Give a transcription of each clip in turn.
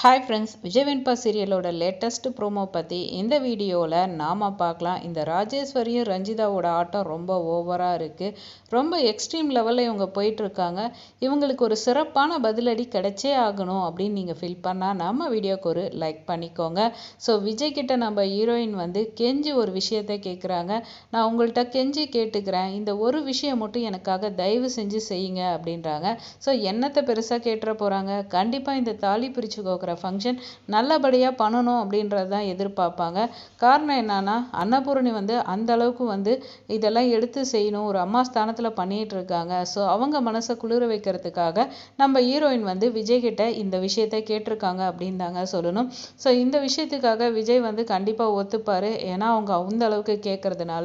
Hi friends Vijay Venba சீரியலோட latest promo பற்றி இந்த வீடியோவில் நாம் பார்க்கலாம். இந்த ராஜேஸ்வரியும் ரஞ்சிதாவோட ஆட்டம் ரொம்ப ஓவராக இருக்குது ரொம்ப எக்ஸ்ட்ரீம் லெவலில் இவங்க போயிட்டுருக்காங்க இவங்களுக்கு ஒரு சிறப்பான பதிலடி கிடைச்சே ஆகணும் அப்படின்னு நீங்கள் ஃபீல் பண்ணால் நம்ம வீடியோக்கு ஒரு லைக் பண்ணிக்கோங்க. ஸோ விஜய் கிட்ட நம்ம ஹீரோயின் வந்து கெஞ்சி ஒரு விஷயத்த கேட்குறாங்க நான் உங்கள்கிட்ட கெஞ்சி கேட்டுக்கிறேன். இந்த ஒரு விஷயம் மட்டும் எனக்காக தயவு செஞ்சு செய்யுங்க அப்படின்றாங்க. ஸோ என்னத்தை பெருசாக கேட்டுற போகிறாங்க கண்டிப்பாக இந்த தாலி பிரித்து பார்க்குற ஃபங்க்ஷன் நல்லபடியாக பண்ணணும் அப்படின்றது தான் எதிர்பார்ப்பாங்க. காரணம் என்னன்னா அன்னபூரணி வந்து அந்த அளவுக்கு வந்து இதெல்லாம் எடுத்து செய்யணும் ஒரு அம்மா ஸ்தானத்தில் பண்ணிகிட்டு இருக்காங்க. ஸோ அவங்க மனசை குளிர வைக்கிறதுக்காக நம்ம ஹீரோயின் வந்து விஜய் கிட்ட இந்த விஷயத்த கேட்டிருக்காங்க அப்படின்னு தாங்க சொல்லணும். ஸோ இந்த விஷயத்துக்காக விஜய் வந்து கண்டிப்பாக ஒத்துப்பார். ஏன்னா அவங்க அந்த அளவுக்கு கேட்கறதுனால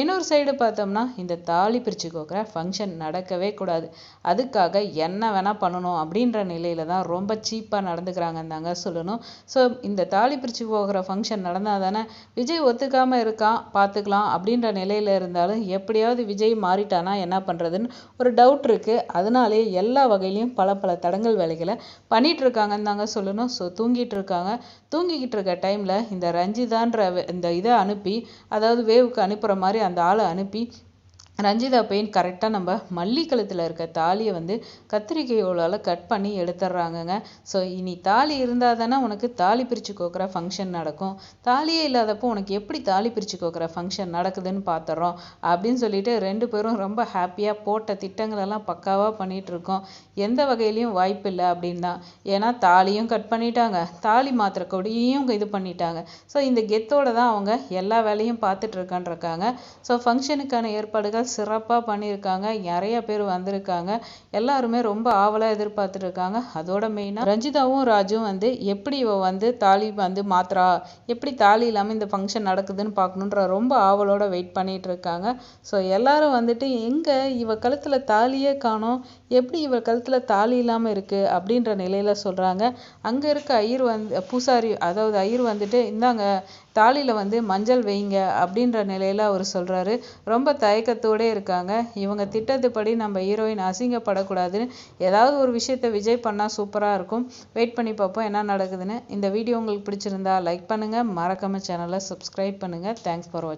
இன்னொரு சைடு பார்த்தோம்னா இந்த தாலி பிரிச்சு கோக்குற ஃபங்க்ஷன் நடக்கவே கூடாது. அதுக்காக என்ன வேணால் பண்ணணும் அப்படின்ற நிலையில தான் ரொம்ப சீப்பாக நடந்துக்கிறாங்க. நடந்துக்கிறாங்கன்னு தாங்க சொல்லணும். ஸோ இந்த தாலி பிரித்து போகிற ஃபங்க்ஷன் நடந்தால் தானே விஜய் ஒத்துக்காமல் இருக்கான் பார்த்துக்கலாம் அப்படின்ற நிலையில் இருந்தாலும் எப்படியாவது விஜய் மாறிட்டானா என்ன பண்ணுறதுன்னு ஒரு டவுட் இருக்குது அதனாலே எல்லா வகையிலையும் பல பல தடங்கல் வேலைகளை பண்ணிகிட்டு இருக்காங்கன்னு தாங்க சொல்லணும். ஸோ தூங்கிட்டு இருக்காங்க. தூங்கிக்கிட்டு இருக்க டைமில் இந்த ரஞ்சிதான்ற இந்த இதை அனுப்பி அதாவது வேவுக்கு அனுப்புகிற மாதிரி அந்த ஆளை அனுப்பி ரஞ்சிதா பெயின் கரெக்டாக நம்ம மல்லி கழுத்தில் இருக்க தாலியை வந்து கத்திரிக்கையோளால் கட் பண்ணி எடுத்துடுறாங்கங்க ஸோ இனி தாலி இருந்தால் தானே உனக்கு தாலி பிரித்து கோக்குற ஃபங்க்ஷன் நடக்கும். தாலியே இல்லாதப்போ உனக்கு எப்படி தாலி பிரித்து கோக்குற ஃபங்க்ஷன் நடக்குதுன்னு பார்த்துறோம் அப்படின்னு சொல்லிட்டு ரெண்டு பேரும் ரொம்ப ஹாப்பியாக போட்ட திட்டங்களெல்லாம் பக்காவாக பண்ணிகிட்ருக்கோம் எந்த வகையிலையும் வாய்ப்பு இல்லை அப்படின்னு தான் ஏன்னா தாலியும் கட் பண்ணிட்டாங்க. தாலி மாத்திர கொடியும் இது பண்ணிட்டாங்க. ஸோ இந்த கெத்தோட தான் அவங்க எல்லா வேலையும் பார்த்துட்டு இருக்கான்ருக்காங்க ஸோ ஃபங்க்ஷனுக்கான ஏற்பாடுகள் சிறப்பாக பண்ணியிருக்காங்க. நிறைய பேர் வந்திருக்காங்க. எல்லாருமே ரொம்ப ஆவலாக எதிர்பார்த்துட்டு இருக்காங்க அதோட மெயினாக ரஞ்சிதாவும் ராஜும் வந்து எப்படி இவ வந்து தாலி வந்து மாத்திரா எப்படி தாலி இல்லாமல் இந்த ஃபங்க்ஷன் நடக்குதுன்னு பார்க்கணுன்ற ரொம்ப ஆவலோட வெயிட் பண்ணிட்டு இருக்காங்க ஸோ எல்லாரும் வந்துட்டு எங்கே இவ கழுத்தில் தாலியே காணோம்? எப்படி இவ கழுத்தில் தாலி இல்லாமல் இருக்குது அப்படின்ற நிலையில் சொல்கிறாங்க அங்கே இருக்க ஐயர் வந்து பூசாரி அதாவது ஐயர் வந்துட்டு இந்தாங்க தாலியில் வந்து மஞ்சள் வைங்க அப்படின்ற நிலையில் அவர் சொல்கிறாரு ரொம்ப தயக்கத்தோடே இருக்காங்க. இவங்க திட்டத்துப்படி நம்ம ஹீரோயின் அசிங்கப்படக்கூடாதுன்னு ஏதாவது ஒரு விஷயத்த விஜய் பண்ணால் சூப்பராக இருக்கும். வெயிட் பண்ணி பார்ப்போம் என்ன நடக்குதுன்னு. இந்த வீடியோ உங்களுக்கு பிடிச்சிருந்தா லைக் பண்ணுங்கள் மறக்காம சேனலை சப்ஸ்கிரைப் பண்ணுங்கள் தேங்க்ஸ் ஃபார் வாட்சிங்